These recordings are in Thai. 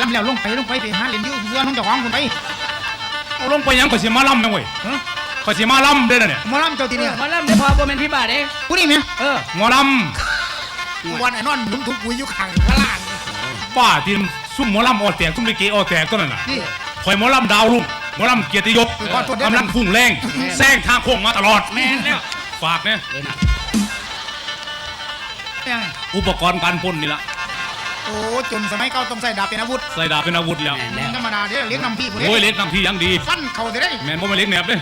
ลำแล้วลงไปลงไปไปหาเล่นอยู่เพื่อนของเจ้าของคนไปเอาลงไปยังข่อยสิมาล่ำนะเว้ยเอ้อข่อยสิมาล่ำเด้อเนี่ยหมอลำเจ้าทีเนี่ยมาล่ำได้พอบ่แม่นพี่บาทเด้ผู้นี่ไหมเออหมอลวันไอ้นอนหนุนถุงปุ๋ยอยู่ข้างพระลานำป้าที่ซุ่มหมอลำออดแตกซุ่มลิเกออดแตกตัวนั้นน่ะนี่ข่อยหมอลำดาวรุ่งหมอลำเกียรติยศขอโทษด้วย กำลังพุ่งแรงแซงทางโค้งมาตลอดแม่นแล้ว ฝากเนี่ยเออนะยังไงอุปกรณ์การปล้นนี่ละ โอ้จนสมัยเก่าต้องใส่ดาบเป็นอาวุธใส่ดาบเป็นอาวุธแล้วแม่นแล้วธรรมดาเด้อเลี้ยงนำพี่ผู้โอ้ยเด้เล็กนำที่ยังดีฟันเข่าจะได้แมนบ่มาเล็กแหนบเด้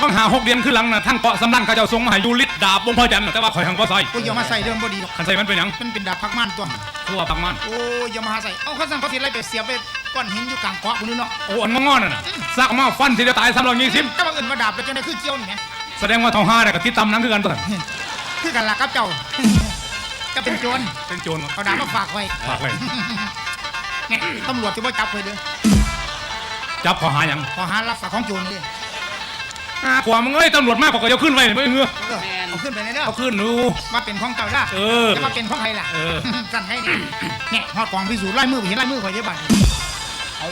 ต้องหาหกเดือนขึ้นหลังนะทั้งเกาะสำลังเขาเจ้าทรงมาให้อยูลิดดาบวงพ่อจันทร์น่ะแต่ว่าข่อยหังบ่ใส่โอ้ยอย่ามาใส่เรื่องบ่ดีหรอกคันใส่มันเป็นหยังมันเป็นดาบพักม่านตัวคือว่าปังมันโอ้ยอย่ามาหาใส่เอาข้าสั่งเขาสิไล่ไปเสียบไปก้อนหินอยู่กลางเกาะคนนี้เนาะโอ้อันงอนๆน่ะนะซักมาฟันทีเดียวตายสามร้อยยี่สิบถ้าว่าเอื่นว่าดาบเป็นจังไดคือเกี่ยวนี่แหมแสดงว่าทองห้าเนี่ยกับที่ตำนั้นคือกันตัวนั้นคือกันล่ะครับเจ้า ก็เป็นโจรเป็นโจรเอาดาบมาฝากไว้ฝากไว้ไงตำรวจจะว่าจับไปเด้อจับข้อหาหยังขอหารับฝากของโจรเลยอ่ากว่ามึงเอ้ยตำรวจมากกว่าก็จะขึ้นไปไม่เงือเออเอาขึ้นไปในเด้อเอาขึ้นดู มาเป็นของเจ้าล่ะเออจะมาเป็นของใครล่ะเออ สั่นให้เนี่ยเนี่ยฮอดกองพิสูจน์ไล่มือไปเห็นไล่มือข่อยเยอะบัดโอ้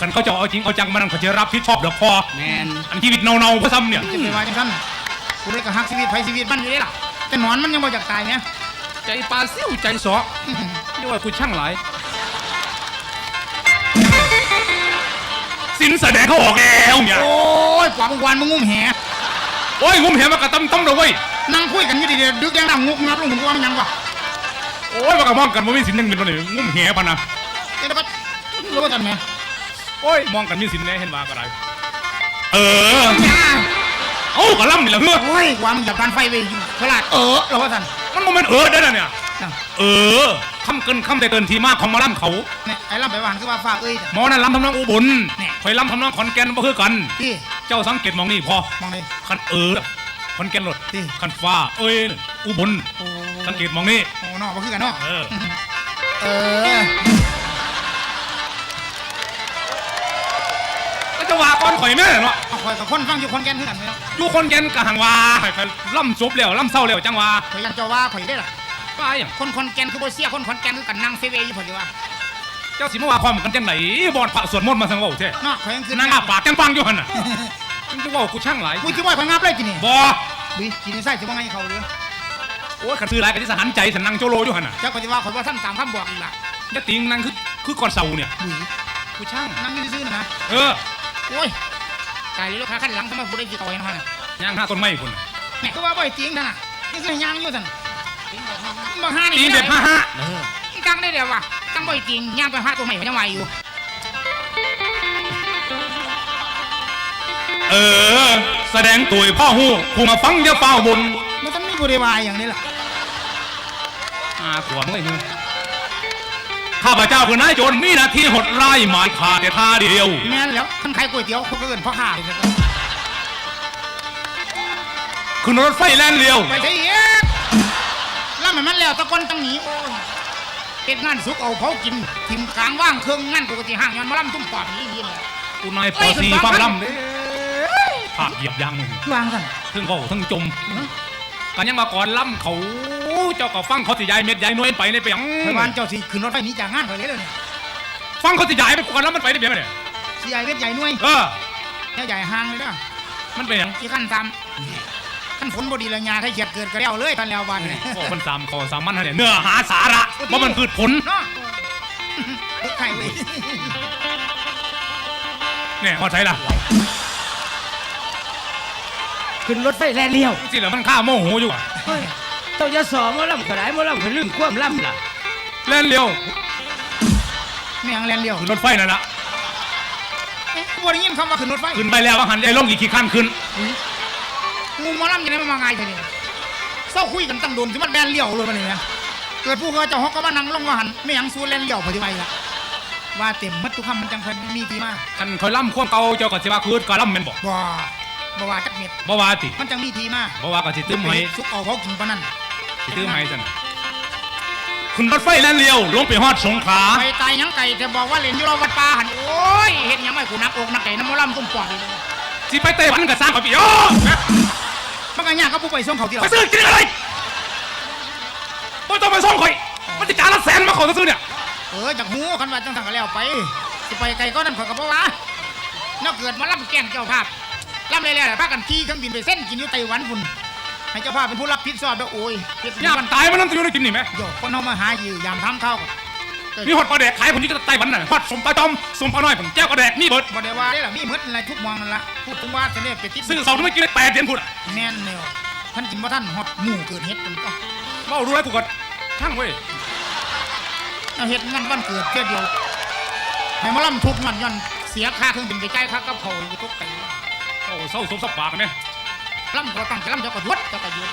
คันเขาจะเอาจริงเอาจังมันนเขาจะรับผิดชอบเดี๋ยวพอแม่นอันชีวิตเนาๆเพราะซ้ำเนี่ยจะไปว่าจังซั่นกูได้ก็ฮักชีวิตไผชีวิตมันอยู่ได้ล่ะแต่หนอนมันยังบ่อยากตายเนี่ย ใจปลาซิ่วใจสอนี่ว่ากูช่างหลาย สินแสดงเขาออกแล้วเนี่ย โอ้ยกว่ามึงวานมึงงุ้มแหโอ้ยงุ้มเห็นมากระตำต้มเลยเว้ย นั่งคุยกันอยู่ดีๆดึกยังดังงุกงับลงถึงว่ามันยังวะโอ้ยมากระมองกันว่ามีสินยังเป็นตัวนี้งุ้มแหปะนะเดี๋ยวก็รู้ว่ากันไหมโอ้ยมองกันมีสินแน่เห็นว่าก็ได้เออ เอ้ากระล่ำนี่แหละเฮ้อโอ้ยกว่ามึงจับการไฟไปขลาดเออเราว่าสัน มันโมเมนเออได้แล้วเนี่ยเออคำเกินคำแต่เกินทีมากของหมาล่ำเขาเนี่ยไอ้ลำไปวานคือว่าฝากเอ้ยหมอนั่นล่ำทำนองอุบลเนี่ยคอยล่ำทำนองขอนแก่นบ่คือกันที่เจ้าสังเกตมองนี่พอมองเลย คันเออขอนแก่นรถที่คันฟ้า เอ้ยอุบลโอ้สังเกตมองนี่ โอ้นอกมาคือกันเนาะเออ เออ จะว่าก่อนข่อยแม่เนาะเอาคอยกับคนฟังอยู่คนแก่นคือกันไหมเนาะอยู่คนแก่นกะหังว่าให้ไปล่ำจบแล้วล่ำเศร้าแล้วจังว่าข่อยยังจะว่าข่อยได้ล่ะว่าอย่างคนคนแก่นคือโบเสียคนคนแก่นคือกันนั่งเซเวอยู่พอดีว่าเจ้าสิมาว่าความกันจังไหนบอดพระสวดมนต์มาสังเว่าแท้เนาะข่อยยังคือนั่งอาปากจังฟังอยู่หั่นน่ะจังจะเว่ากูช่างหลายมุ้ยที่ว่าข่อยงับเลยกินนี่บ่บุ้ยกินนี่ใส่จะว่าไงเขาเลยโอ้ยขันซื้อหลายก็สิสหันใจสันนังโจโลอยู่หั่นน่ะเจ้าก็จะว่าข่อยว่าท่านตามคำบอกอีกล่ะยะติงนั่งคือคือก่อนเสาเนี่ยบุ้ยกูช่างนั่งอยู่ซื่อๆนะเออ โอ้ยตายเลยลูกค้าขั้นหลังทำไมผู้ได้กี่ต่อยนะฮะย่างห้าต้นไม้คุณน่ะแม่ก็ว่าบ่อยจริงนะนี่คือยางอยู่สันบ่ห้านี่ตีเด็ดห้าห้าเออตั้งได้เดียวว่ะตั้งบ่อยจริงยางไปห้าตัวใหม่เขาจะไหวอยู่ เออ แสดงตัวให้พ่อหู้ผู้มาฟังอย่าเฝ้าบนมันต้องมีผู้ได้วายอย่างนี้ล่ะอาขวางเลยมึง ข้าพเจ้าคือนายโจรมีหน้าที่หดไล่หมายขาดแต่ท่าเดียว แม่นแล้วท่านขายก๋วยเตี๋ยวเขาก็เอินพ่อข้าเลยนะขึ้นรถไฟแล่นเร็วไปใช่เอ๊ะแล้วมันมันแล้วตะกอนตั้งหนีโอ้ยเป็นงานสุกเอาเผากินทิมกลางว่างเครื่องงานปกติห่างยันมาล่ำตุ้มปอดนี่ยินเลยกูนายปอสีฟังลำเด้ภาคเหยียบยางมึงวางสันทั้งเฝ้าทั้งจมกันยังมาก่อนล่ำเขา เจ้าก็ฟังเขาสิยายเม็ดยายน้อยไปในเปียงพยาบาลเจ้าสิขึ้นรถไฟหนี้จากงานไปเลยเลยเนี่ยฟังเขาสิยายไปก่อนแล้วมันไปในเปียงเนี่ยสิใหญ่เวทใหญ่หน่วยเออแค่ใหญ่ห่างเลยนะมันเป็นหยังที่ขั้นตามขั้นฝนบดีละยาถ้าเหยียดเกิดก็แล้วเลยท่านแล้ววันเนี่ยโอ้คนสามคอสามมันเนี่ยเนื้อหาสาระว่ามันพืชผลเนาะตึกไข่เลยเนี่ยพอใช้ละขึ้นรถไฟแล่นเลี้ยวสิเหลือมันข้าโมโหอยู่อะเฮ้ยเจ้าจะสอนมาล่ำก็ได้มาล่ำก็ลืมความล่ำล่ะเล่นเร็วแม่งแลนเลี้ยวขึ้นรถไฟนั่นละเอ๊ะบ่ได้ยินคำว่าขึ้นรถไฟขึ้นไปแล้วว่าหันใจลงอีกกี่ขั้นขึ้นงูหมอลำยังไงมันมาไงทีนี้เศร้าคุยกันตั้งโดนที่มันแลนเลี้ยวเลยมันนี่นะเกิดผู้เขาเจ้าฮอกก็มานั่งลงว่าหันไม่หยังสู้แลนเลี้ยวพอดีไปละว่าเต็มมัดทุกคำมันจังเพิ่นมีทีมาคันคอยล่ำควงเก่าเจ้าก็สิว่าคืนก็ล่ำแม่นบอกบ่บ่ว่าจักเม็ดบ่ว่าติมันจังมีทีมาบ่ว่าก็สิตื้มให้สุกเอาเขากินปานนั้ นสิตื้มให้ซั่นขึ้นรถไฟแล่นเร็วลงไปฮอดสงขลาไปตายหยังไก่แต่บอกว่าเล่นอยู่รอวัดป่าหันโอ้ยเห็นยังไม่กูนักอกนักไก่น้ำหมอลำตุ้มปอดเลยสิไปไต้หวันก็สร้างไปปีโอ้มันก็ยากก็ผู้ไปส่งเขาที่ไปเราซื้อกินอะไรบ่ต้องไปซ่องข่อยมันจะจานละแสนมาขอซื้อเนี่ยโเออจากหูคันว่าจังสังก็แล้วไปสิไปไกลก็นั่นข่อยก็บ่ว่าเนาะเกิดมาล่ำแกล้งเจ้าภาพล่ำเลยๆแหละพากันขี่เครื่องบินไปเส้นกินอยู่ไต้หวันพุ่น ให้เจ้าภาพเป็นผู้รับผิดชอบเด้อโอ้ยเฮ็ดย่ามันตายมันนั่นจะอยู่ได้กินนี่ไหมโยกคนเฮามาหาอยู่ยามทำข้าวก็เกิดมีหอดปลาแดกขายผมที่จะไต้หวันน่ะหอดสมปลาจอมสมปลาน้อยผมแก้วปลาแดกมีเบิดบ่ได้ว่าได้ล่ะมีหมดอะไรทุกมองนั่นล่ะพูดถึงว่าจะเนี่ยไปติดซื้อเสาทำไมกินได้แปดเดือนพูดอะแน่นแนวท่านกินบ่ท่านฮอดหมู่เกิดเฮ็ดพุ่นก็เมารู้ไรกูก็ช่างเว้ยเอาเฮ็ดงานวันเกิดเทื่อเดียวให้มาล่ำทุกมันย้อนเสียค่าเครื่องบินไปจ่ายค่ากับเขาวอยู่ทุกไก่โอ้เศร้าสมสับปากไหม ล่ำก็ตั้งใจล่ำเจ้าก็หยุดเจ้าก็หยุด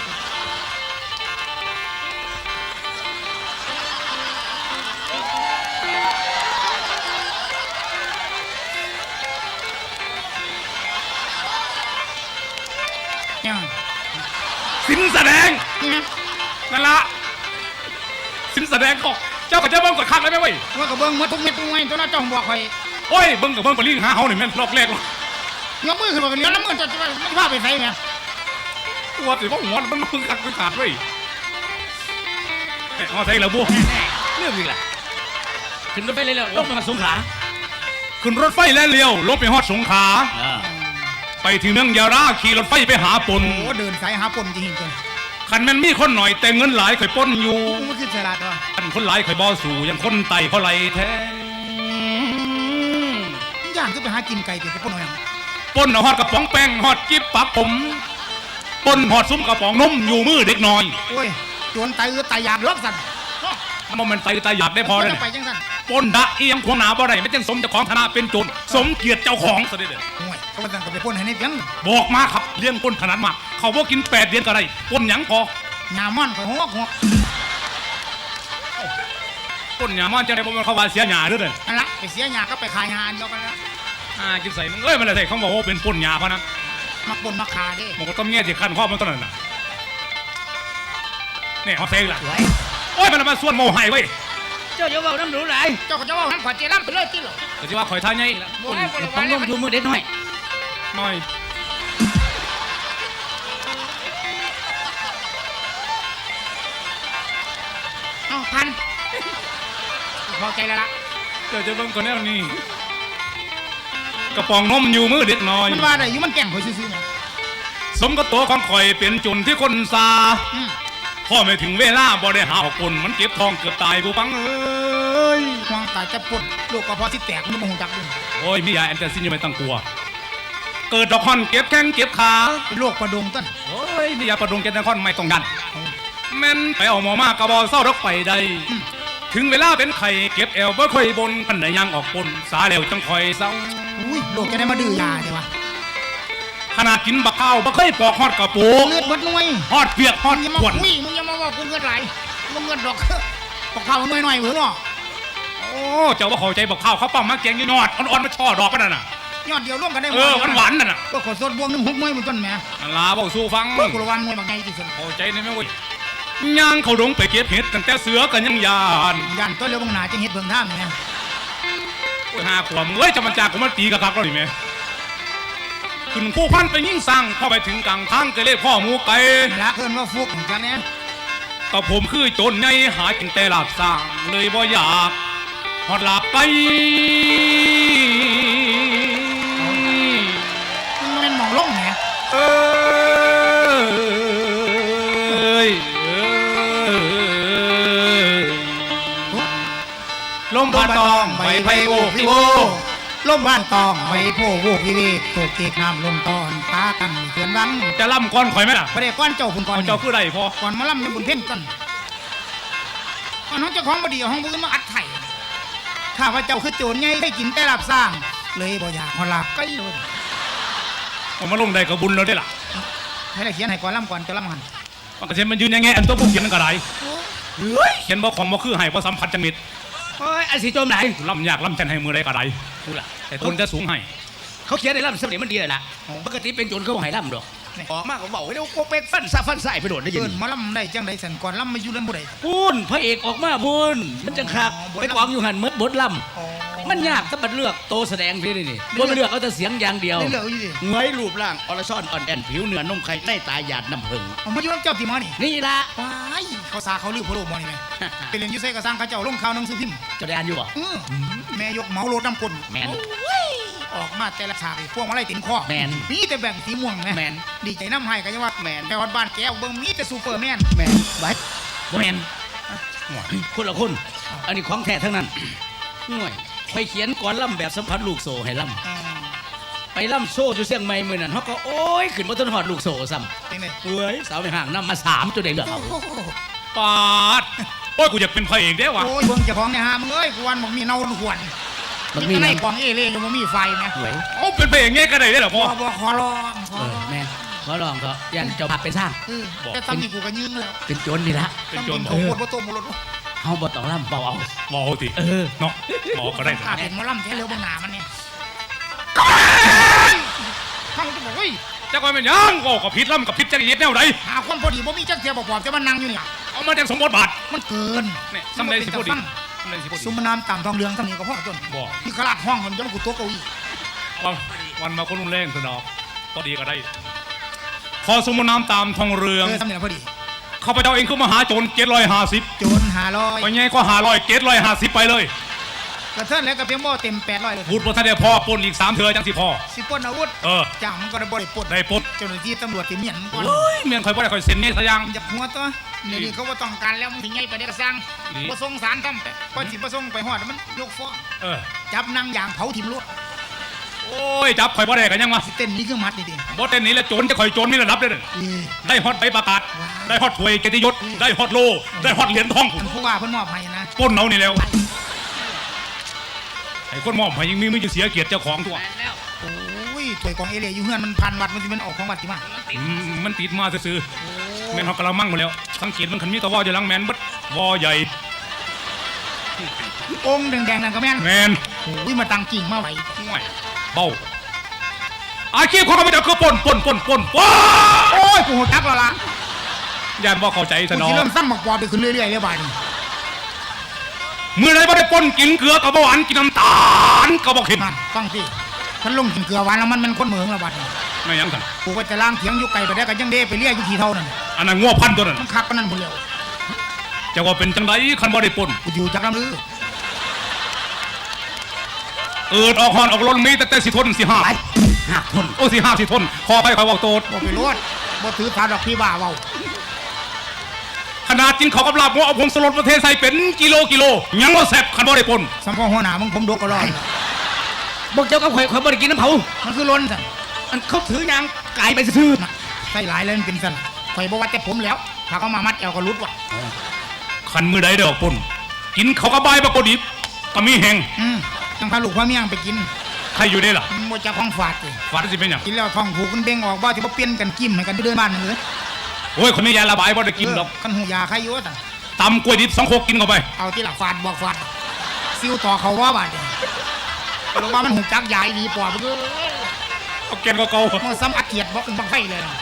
ยังสินแสดงเนี่ยนั่นละสินแสดงเขาเจ้ากับเจ้าเบิ้งกดคักเลยไหมเว้ยว่าก็เบิ่งหมดทุกเม็ดทุกหน่วยตัวน่ะเจ้าบอกข่อยโอ้ยเบิ้งกับเบิ้งไปลิงหาเฮาหนึ่งแม่นรอบแรกหรอกยกมือขึ้นมาเป็นเหลือน้ำมือจะจะไม่พาไปใส่เนี่ย ตัวสิว่าหัวมันมึงกัดมึงขาดเว้ยเอ้ยเอาใส่แล้วบัวเรื่องอีกล่ะขึ้นรถไปเลยแล้วลงมาสงขาขึ้นรถไฟแล้วเลี้ยวลงไปฮอดสงขาไปถึงเมืองยาราขี่รถไฟไปหาปนโอ้เดินสายหาปนจริงจังคันม่นมีคนหน่อยแต่เงินหลายเคยปนอยู่มันคือฉลาดว่ะคันคนหลายเคยบ่สู่ยังคนไตเขาไหลแท้ย่างก็ไปหากินไก่เป็นปนหน่อยปนเอาฮอดกระป๋องแป้งฮอดจิ๊บปักผม ปนฮอดซุ้มกระป๋องนมอยู่มือเด็กน้อยโอ้ยโจรตายเออตายอยากลอกสันมันมันไต่ตาหยาดได้พอเลยไปจังสันปนดะอียังขวางหนาบ่ได้ไม่จังสมเจ้าของคณะเป็นโจรสมเกียรติเจ้าของซะเด้อห่วยก็มาสั่งก็ไปปนให้ในเพียงบอกมาครับเลี้ยงปนขนาดมากเขาบ่กินแปดเดือนก็ได้ปนหยังพอหน้ามันก็หัวหัวปนหยามันจะได้บ่แมันเขาว่าเสียหยาเด้อเด้ออันละไปเสียหยาก็ไปขายหาอันเดียวกันละอ่ากินใส่มึงเอ้ยมันอะไรเขาบอกว่าเป็นปนหยาพะนะ มักปนมักขาเด้มันก็ต้องแง่สิขั้นข้อมันต้นนั่นน่ะนี่เขาเซ็งล่ะไว้โอ้ยมันมาส่วนโมไห้เว้ยเจ้าอย่าเว้าน้ำหนูไหลายเจ้าก็จะว่าหันขวาเจริญไปเลยที่หรอก็สิว่าข่อยท่าไงบ่ให้บ่ของนมอยู่มือเด็กน้อยหน่อยเอาพันพอใจแล้วล่ะเดี๋ยวจะเบิ่งก่อนแนวนี้ กระป๋องนมอยู่มือเด็กน้อย มันว่าได้อยู่มันแก่งข่อยซื่อๆนะสมกับตัวของข่อยเป็นจุนที่คนซาอืมพ่อไม่ถึงเวลาบ่ได้หาหอกปนมันเก็บทองเกือบตายผู้ฟังเอ้ยห่วงตายจะปนลูกก็พอที่แตกมันบ่ฮู้จักด้วยโอ้ยมียาแอนเตซินยังไม่ต้องกลัว เกิดดอกคอนเก็บแข้งเก็บขาเป็นโรคประดงต้นโอ้ยมียาประดงเก็บดอกคอนไม่ต้องยันแม่นไปเอาหมอมากกระบอเศร้าดอกไปใดถึงเวลาเป็นไข่เก็บแอวบ่ค่อยบนพันไหนยังออกปนสาแล้วจังคอยเศร้า อุ้ยโรคจะได้มาดื้อยาเดี๋ยววะขนาดกินบักข้าวบ่เคยปอกฮอดกระปูเลือดหมดหน่วยฮอดเปียกฮอดมึงอย่าขมาวนคุยมึงอย่ามาว่ากูเงินไหลมึงเงินดอกปอกข้าวหน่อยหน่อยเหรอเนาะโอ้เจ้าว่าเข้าใจบักข้าวเขาปั้มมาแกงอยู่นอดอ่อนๆมาช่อดอกปะนั่นน่ะยอดเดียวร่วมกันได้เออหวานๆนั่นน่ะก็ขอสดบวงหนึงหกหน่วยมันต้นแหม่นั่นล่ะบอกสู้ฟังพวกกุละวันหน่วยบางไงที่สุดเข้าใจได้ไหมเว้ยย่างเขาดงไปเก็บเห็ดตั้งแต่เสือกันยังยานยันตัวเร็วบางหนาจะเฮ็ดเบิ่งท่ามแหม่ โอ้ยหาขวมเอ้ยจะมันจากผมมันตีกระคักแล้วนี่แม่ขึ้นผู้พันไปยิ่งสั่งเข้าไปถึงกลางทางก็เลยพ่อหมูไก่รักเพิ่นว่าฟุกจังเนี่ยก็ผมคือจนไงหากินแต่หลับสร้างเลยบ่อยากหอดหลับไป องใบไผ่โบกพี่โบลมบ้านตองใบโพโวกวิเวกตกเกกน้ำลมตอนปากันเขียนวังจะล่ำก้อนข่อยไหมล่ะประเดี๋ยวก้อนเจ้าคุณก่อนเอาเจ้าคือไรพอก่อนมาล่ำในบุญเพ่งต้นก่อนน้องเจ้าของบดีเอาห้องบุญมาอัดไข่ข้าพระเจ้าคือโจรไงให้กินแต่ลาบสร้าง เลยบ่อยากหอลาบก็เลยผมมาลงได้กับบุญแล้วได้ล่ะให้ได้เขียนให้ก่อนล่ำก่อนจะล่ำหันมันก็เช่นมันยืนยังไงอันตัวผู้เขียนนั่นก็ได้เฮ้ยเขียนบ่ของบ่คือให้บ่สัมผัสจังมิด โอ้ยอันสีจมไหลล่ำยากล่ำจันให้มือใดก็ได้กูล่ะแต่ทนจะสูงให้ เขาเขียนในล่ำสมัยมันดีเลยล่ะปกติเป็นโจรเขาบอกให้ล่ำดอกออกมาก็บอกให้เราโกเป็กฟันซาฟันใส่ไปโดดได้ยิเกินนมาล่ำได้จังไดสันก่อนล่ำมาอยู่เรื่องบุไดบุญพระเอกออกมาบุญมันจังคักไปกองอยู่หันเมดบดล่ำมันยากถ้าบัดเลือกโตแสดงพี่นี่นี่บ่มันเลือกเอาแต่เสียงอย่างเดียวได้เหลืออยู่ดิเงยรูปร่างออลซ่อนอ่อนแอนผิวเนื้อนมไข่ใต้ตาหยาดน้ำผึ้งเอามาอยู่น้ำเจ้าตีมานี่นี่ละว้าย เขาสาเขาลือพะโล้หมอนี่แม่ไปเรียนอยูไซก็สร้างเขาเจ้าลงข่าวหนังสือพิมพ์เจะได้อ่านอยู่บ่เออแม่ยกเหมาโลดน้ำกลแม่นโอ้ยออกมาแต่ละฉากนี่พวกมาไล่ตินคอแม่นมีแต่แบ่งสีม่วงนะแม่น ดีใจน้ำให้กันยังว่าแม่นแต่วัดบ้านแก้วเบิ่งมีแต่ซูเปอร์แมนแม่นไว้บ่แม่นคนละคน อันนี้ของแท้ทั้งนั้นหน่วยไปเขียนก่อนล่ำแบบสัมผัสลูกโซให้ล่อืมำไปล่ำโซ่อยู่เสียงใหม่มื้อนั้นเฮาก็โอ้ยขึ้นบ่ทันฮอดลูกโซซ้ำเป็นไงเอ้ยสาวในห้างนำมาสามจนได้เลือกเอาโอ้โห ปาดโอ้ยกูอยากเป็นพระเอกเด้วะโอ้ยเบิ่งเจ้าของเนี่ยฮะมึงเอ้ยกวนบอกมีเนาหวนมันมีมีในนะกองเอเล่ยังบ่มีไฟไหมหวยโอ้เป็นพระเอกเงี้ยก็ได้เด้อเหรอพพ่ออบ่ขอร้องขอเออร้องแม่นขอลองก็ยันเจ้าภาพไปสร้าง เออแต่ตำนี่กูก็ยืงแล้วเป็นโจรนี่ละเป็นโจรตำเขาโคตรบ่ต้มบ่รสเฮาบ่ต้องล่ำเบาเอาบอติเออ เนาะบอกก็ได้ข้าเป็นหมอลำแท้เร็วบางหนามันเนี่ยข้างจะบอกเฮ้ยจักว่าเป็นหยังบอกกับพิษล่ำกับพิษจักรเย็ดแนวไหนหาความพอดีบ่มีจักเทียบบอกๆจะมานั่งอยู่เนี่ย เอามาจากสมบทบาทมันเกินเนี่ยสำเร็จสิพอดีสำเร็จสิพอดีซุมน้ำต่ำทองเหลืองทำนี้ก็พอต้นบอกนี่ขลาดห้องมันจะมากูตัวเก้าอี้วันวันมาคนรุนแรงสนอกพอดีก็ได้ ขอสมมุติน้ำตามทองเรือง เออทำนี่พอดี ข้าพเจ้าเองคือมหาโจรเจ็ดร้อยห้าสิบโจรหาลอย ไปไงก็หาร้อยเจ็ดร้อยห้าสิบไปเลย กระเทินแล้วก็เพียงบ่เต็มแปดร้อยเลยพูดบนท่านเดียวพ่อปนอีกสามเถื่อจังสิพ่อ สิปล้นอาวุธเออจ้างมันก็ได้บ่ได้ปล้นได้ปลดเจ้าหน้าที่ตำรวจที่เมียนก่อนเฮ้ยเมียนคอยบ่ได้คอยเซ็นเนี่ยซะยัง จับหัวตัวเดี๋ยวนี้เขาบ่ต้องการแล้วมึงถึงไงไปได้ก็สร้างนี่บ่ส่งสารทำแต่พอสิบ่ส่งไปฮอดมันยกฟ้องเออ จับนางยางเผาถิ่มรถโอ้ย จับคอยบ่ได้กันยังวะสิเต้นนี่คือมัดนี่ดิบ่เต้นนี้แล้วโจรจะคอยโจรนี่ระดับเลยเด้อเออได้ฮอตใบประกาศ ได้ฮอตถวยเกียรติยศ ได้ฮอตโล ได้ฮอตเหรียญทองอันผู้ว่าเพิ่นมอบให้นะปล้นเอานี่แล้ว ไอ้คนมอบให้ยังมีมือจะเสียเกียรติเจ้าของตัวโอ้ยถวยกองเอเลียอยู่เฮือนมันพันวัดมันสิมันออกของวัดสิมาอืมมันติดมาซื่อๆแม่นฮอกกะละมังหมดแล้ว สังเกตมันคันมีแตะวออยู่หลังแมนเบัดวอใหญ่ องค์แดงๆนั่นก็แม่นแมนโอ้ยมาตังกิ่งมาไว้ห่วยเบ้าอาชีพของข้าพเจ้าคือปล้นปล้นปล้นปล้นว้าโอ้ยกูหัวจักแล้วล่ะย่านบ่เข้าใจกูซะเนาะสิเริ่มซ้ำหมักปอบไปขึ้นเรื่อยๆเลยบาดนี้ เมื่อไรบ่ได้ปล้นกินเกลือกับบ่หวานกินน้ำตาลก็บ่เห็นนั่นฟังสิฉันลงกินเกลือหวานแล้วมันมันคนเหมืองแล้วบาดนี้ไม่ยังสั่นกูก็จะล้างเถียงอยู่ไกลไปได้ก็ยังเด้ไปเรียกอยู่ที่เท่านั้นอันนั้นงัวพันธุ์ตัวนั้นมันคักปานนั้นพุ่นแล้วจะว่าเป็นจังไดคันบ่ได้ปล้นกูอยู่จักลำลือเอิดออกหอนออกล้นมีแต่แต่สิทนสิห้าไปหักทนโอ้สิห้าสิทนขอไปคอยบอกโตดบ่ไปรวดบ่ถือพาดอกพี่บ้าเว้า ขนาดกินเขาวกับลาบงัวเอาผมสลดประเทศไทยเป็นกิโลกิโลยังบ่แซ่บคันบ่ได้ปล้นสัมพ่อหัวหน้ามึงผมดกก็รอดบอกเจ้ากับข่อยข่อยบ่ได้กินน้ำเผามันคือล้นสั่นอันเขาถือยางไก่ไปซื่อน่ะใส่หลายเลยมันเป็นสั่นข่อยบ่ว่าแต่ผมแล้วถ้าเขามามัดแอวก็รุดว่ะคันมือใดได้ออกปล้นกินเขาวกับบายปรากฏดิบก็มีแหงอืมจังพาลูกพาเมียงไปกินใครอยู่ได้ล่ะมันบ่จะของฝาดสิฝันสิเป็นหยังกินแล้วท้องผูกมันเบ่งออกบ่ที่บ่เปลี่ยนกันกิ้มให้กันเดินบ้านนั่นเลย โอ้ยคนนี้ยาระบายบ่ได้กินหรอกคันหูยาใครอยู่ว่าสั่นตำกล้วยดิบสองโคกกินเข้าไป เอาที่ละฝาดบอกฝาดซิวต่อเขาว่าบาดเดียวเพราะว่ามันหูจักยายดีปอบเด้อเอาเกณฑ์ก็เก่ามันซ้ำอัดเกียดบอกบังไฟเลยนะ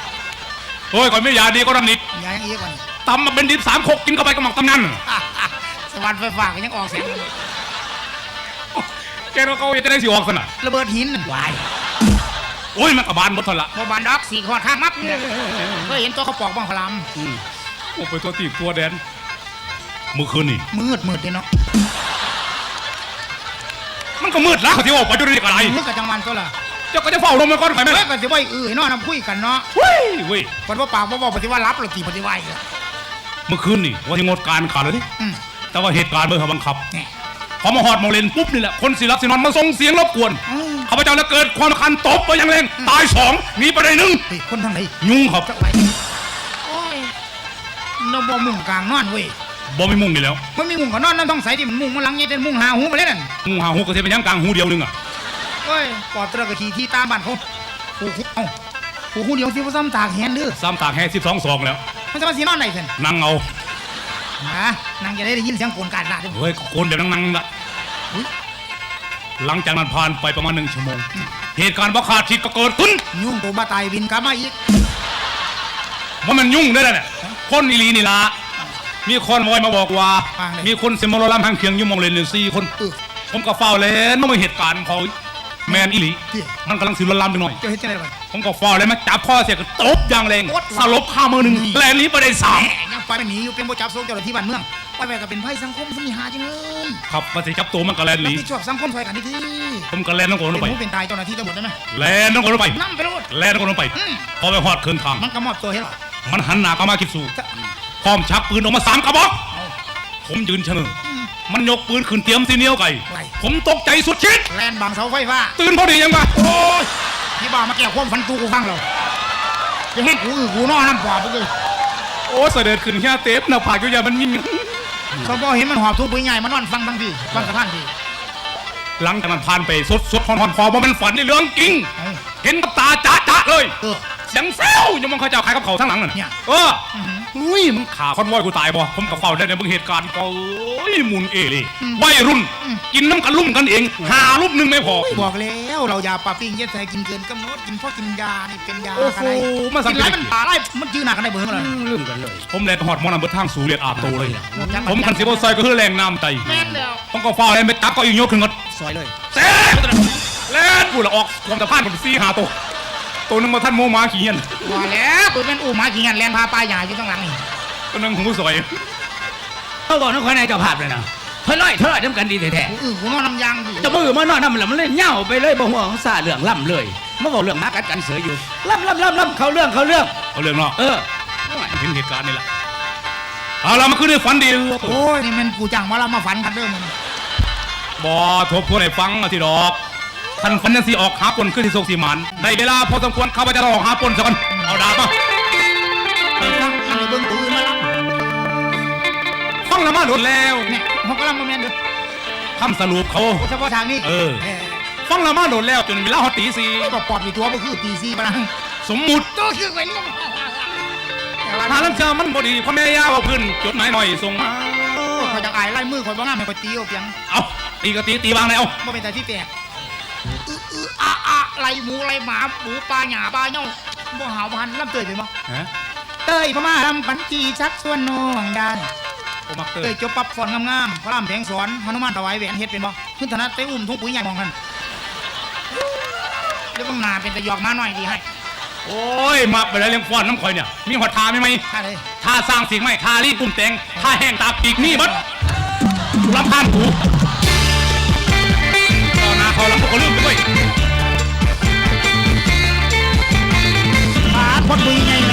โอ้ยคนไม่ยาดีก็ทำนิดยายยังอีกกว่านี้ตำมาเป็นดิบสามโคกกินเข้าไปกับหมักตำนั้นสวรรค์ไฟฟ้าก็ยังออกเสียงเลยแกนก็เก่าจะได้สิออกสนะระเบิดหินนั่นๆวาย โอ้ยมันกระบาลหมดทนละบ่บานดอกสีขอดข้างมับเนี่ยเคยเห็นตัวเขาปอกบ้างพลามอืมโอ้ไปตัวตีบตัวแดนเมื่อคืนนี่มืดมืดเลยเนาะมันก็มืดแล้วเขาที่ออกไปด้วยอะไรมืดกับจังหวันตัวละเจ้าก็จะเฝ้าลงมาก่อนไปไหมเฮ้ยก็สิว่าอื้อเนาะนำคุยกันเนาะเฮ้ยเว้ยคนว่าปากว่าบอกปฏิวัติรับหรือกี่ปฏิวัติอะเมื่อคืนนี่ว่าที่งดการขาดเลยนี่อืมแต่ว่าเหตุการณ์เมื่อเขาบังคับนี่ พอมาหอดโมเลนปุ๊บนี่แหละคนสิรับสินอนมาส่งเสียงรบกวนอืมข้าพเจ้าแล้วเกิดความคันตบไปอยังแรงตายสองหนีไปได้หนึ่งเฮ้ยคนทางไหนยุงครับจะไหวโอ้ยนบ่มุ่งกลางนอนเว้ยบ่ไม่มุ่งนี่แล้วมันมีมุ่งกับนอนนั่นต้องใส่ที่มันมุ่งมันหลังเงี้ยเป็นมุ่งหาหูมาเล่นนั่นงูหาหูกระเทียมเป็นยังกลางหูเดียวหนึงอะเฮ้ยปอดเตรกะทีที่ตามบ้านเขาผูกเอ้าผูกหูเดียวสิว่าซ้ำตากแหนเด้อซ้ำตากแห่สิบสองสองแล้วมันจะมาสีนอนไหนเพิ่นนั่งเอา ฮะนางจะได้ได้ยินเสียงโกนการลาดเด้อเฮ้ยคนเดี๋ยวนั่งๆละอุ๊ยหลังจากนั้นผ่านไปประมาณหนึ่งชั่วโมง เหตุการณ์บ่คาดคิดก็เกิดขึ้นยุ่งตัวบ้าตายบินกลับมาอีก ว่ามันยุ่งได้แหละคนอีหลีนี่ละมีคนวอยมาบอกว่าฟังเลยมีคนเซมโมโลลัมทางเคียงอยุ่มองเลนหนึ่งสี่คน เออ ผมก็เฝ้าเลยน้องมาเหตุการณ์เขาแมนอีหลีที่มันกำลังสิลวนลามไปหน่อย เจ้าเฮ็ดจังได๋บ่ ผมก็เฝ้าเลยมาจับข้อเสียก็ตบอย่างแรงโอ๊ยสลบข้ามือหนึ่งแลนนี้ไปได้สามแหมยัง ปล่อยมันหนีอยู่เป็นบ่จับส่งเจ้าหน้าที่บ้านเมืองปล่อยไปก็เป็นภัยสังคมสมีหาจังเลยครับมาสิจับตัวมันก็แลนหรับนีผิดชอบสังคมช่วยกันที่ผมก็แลนน้องโกลงเป็นไปหูเป็นตายเจ้าหน้าที่ตำรวจได้ไหมแลนน้องโกลงไปนั่ไปโลดแลนน้องโกลงไป อืมพอไปหอดคืนทาง มันก็มอบตัวให้หรอมันหันหน้าเข้ามาคิดสู่พร้อมชักปืนออกมาสามกระบอก เอาผมยืนเฉนออืม มันยกปืนขึ้นเตรียมสีเหนียวไก่ไหวผมตกใจสุดชิด แลนบางเสาไฟฟ้าตื่นพอดียังวะโอ้ยพี่บ่าวมาแก้ความฝันตูกูฟังเราจะให้กูอือกูนอน้ำปอบไปเลย โอ้เสด็จขึ้นแค่เต็บหน้าผากอยู่อย่างมันยิ่งเขาบอกเห็นมันหอบทุบปุ๋ยใหญ่มันนอนฟังทั้งทีฟังกระทั่งทีหลังจากนั้นผ่านไปสดสดหอนหอนพอว่ามันฝันในเรื่องจริง เอ้าเห็นกับตาจ้าจ้าเลยเออ เสียงแซวยังมันเขาเจ้าขายกับเขาทั้งหลังน่ะเนี่ย เออ อื้อหือ อุ้ยมึงขาคอนวอยกูตายบ่ผมกับเฝ้าได้ในมึงเหตุการณ์ก็เอ้ยหมุนเอเลยวัยรุ่นอืมกินน้ำกันลุ่มกันเอง หารูปหนึ่งไม่พอ บอกแล้วเรายาปลาปิ้งเย็ดใส่กินเกินกำหนดกินเพราะกินยานี่เป็นยาโอ้โหอะไรมาสังกินเกไรตมันป่าไรมันจื้อหนักกันได้เบื่อมาเลยลืมกันเลย ผมแลนหอดหมอนำเบิดทางสูเลียดอาบโตเลย ผมกันสิบซอยก็คือแรงน้ำใจแม่นแล้วผมก็เฝ้าแลนไปจับก็อีกยกขึ้นก็ซอยเลยแซ่แล่นพูดละออกความตะพานผมซีหาตัว ตัวหนึงมาท่านโมมาขี้เหี้ยนว่าแล้วปืนเป็นอู่หมาขี่งันแลนพาปลาหยาอยู่ข้างหลังนี่ตัวหนึงของผู้สวยเขาบอกน้องคนในเจ้าภาพเลยนะเท่าไรเท่าไรน้ำกันดีแท้กูอือกูนอนน้ำยางดิๆจะมือมานอนน้ำแล้วมันเลยเหย่าไปเลยบ่ห่วงซาเรื่องล่ำเลยมาบอกเรื่องมากัดกันเสืออยู่ล่ำล่ำล่ำล่ำเขาเรื่องเขาเรื่อง เอาเรื่องเนาะเออเห็นเหตุการณ์นี่แหละเอาละมาขึ้นในฝันดีโอ้ยนี่มันกูจ้างมาเรามาฝันกันเด้อมันบอทบทวนให้ฟังมาทีดอก ท่านฝันยังสีออกหาปนขึ้นที่โศกสีมันได้เวลาพอสมควรข้าพเจ้าออกหาปนสักกันเอาดาบมาไปฟังอันนี้เบิ่งตัวอื่นมาแล้วฟังละมาโดนแล้วเนี่ยเขากำลังมาแม่นเด้อคำสรุปเขา เฉพาะทางนี้เออ ฟังละมาโดนแล้วจนเวลาเขาตีสีไอ้บอกปอบอยู่ตัวก็คือตีซีปะนังสมมุติตัวคือเป็นก็หาลังเจอมันบดีพ่อแม่ย่าเอาขึ้นจดหมายหน่อยส่งมาคอยจะอายไล่มือคอยบ้างหน้าไม่คอยตีเอาเพียงเอาตีก็ตีตีบางไหนเอาบ่เป็นแต่ที่แตก อืออืออะอะไล่หมูไล่หมาหมูปลาหยาปลาเน่าบ่หาวันลำเตยไปบ่ฮะเตยพม่าลำปันจีชักชวนน้องดานโอมักเตอเตยจบปับฟอนงามๆพระรามแผงสอนหนุมานถวายแหวนเฮ็ดเป็นบ่ขึ้นธนัดไปอุ้มทุ่งปุ๋ยใหญ่มองกันเดี๋ยวต้องนาเป็นตะยอกมาหน่อยดีให้โอ้ย มาไปแล้วเลี้ยงฟ้อนน้ำข่อยเนี่ย มีหัวทาไหมไหมถ้าเลยท่าสร้างสิ่งไหมท่ารีบปุ่มแตงท่าแห้งตาปีกนี่บัดรำพานหู กเขาลืมไปด้วยขาคนปุ๋ยใหญ่